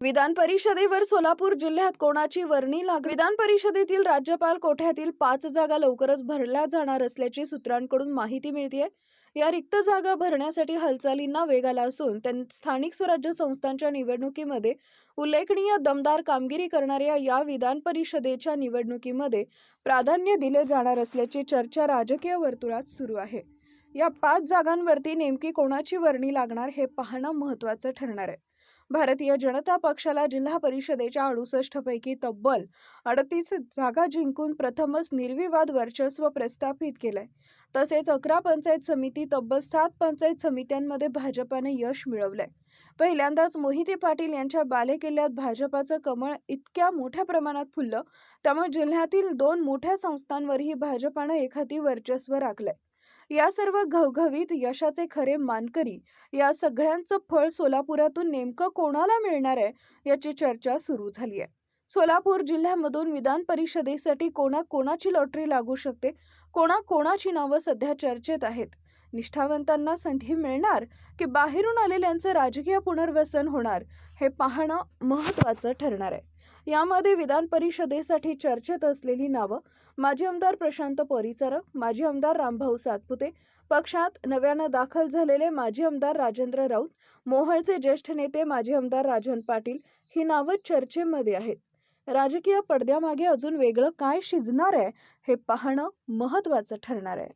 विधान परिषदेवर सोलापूर जिल्ह्यात कोणाची वर्णी लाग विधान परिषदेतील राज्यपाल कोठ्यातील पाच जागा लवकरच भरल्या जाणार असल्याची सूत्रांकडून माहिती मिळते या रिक्त जागा भरण्यासाठी हालचालींना वेग आला असून त्यां स्थानिक स्वराज्य संस्थांच्या निवडणुकीमध्ये उल्लेखनीय दमदार कामगिरी करणाऱ्या या विधान परिषदेच्या निवडणुकीमध्ये प्राधान्य दिले जाणार असल्याची चर्चा राजकीय वर्तुळात सुरू आहे. या पाच जागांवरती नेमकी कोणाची वर्णी लागणार हे पाहणं महत्त्वाचं ठरणार आहे. भारतीय जनता पक्षाला जिल्हा परिषदेच्या अडुसष्ट पैकी तब्बल अडतीस जागा जिंकून प्रथमच निर्विवाद वर्चस्व प्रस्थापित केलंय. तसेच अकरा पंचायत समिती तब्बल सात पंचायत समित्यांमध्ये भाजपाने यश मिळवलंय. पहिल्यांदाच मोहिते पाटील यांच्या बालेकिल्ल्यात भाजपाचं कमळ इतक्या मोठ्या प्रमाणात फुललं त्यामुळे जिल्ह्यातील दोन मोठ्या संस्थांवरही भाजपानं एखादी वर्चस्व राखलंय. या सर्व घवघवीत यशाचे खरे मानकरी या सगळ्यांचं फळ सोलापुरातून नेमकं कोणाला मिळणार आहे याची चर्चा सुरू झाली आहे. सोलापूर जिल्ह्यामधून विधान परिषदेसाठी कोणा कोणाची लॉटरी लागू शकते? कोणा कोणाची नावं सध्या चर्चेत आहेत? निष्ठावंतांना संधी मिळणार की बाहेरून आलेल्यांचं राजकीय पुनर्वसन होणार हे पाहणं महत्त्वाचं ठरणार आहे. यामध्ये विधान परिषदेसाठी चर्चेत असलेली नावं माजी आमदार प्रशांत परिचारक माजी आमदार रामभाऊ सातपुते पक्षात नव्यानं दाखल झालेले माजी आमदार राजेंद्र राऊत मोहळचे ज्येष्ठ नेते माजी आमदार राजन पाटील ही नावं चर्चेमध्ये आहेत. राजकीय पडद्यामागे अजून वेगळं काय शिजणार आहे हे पाहणं महत्त्वाचं ठरणार आहे.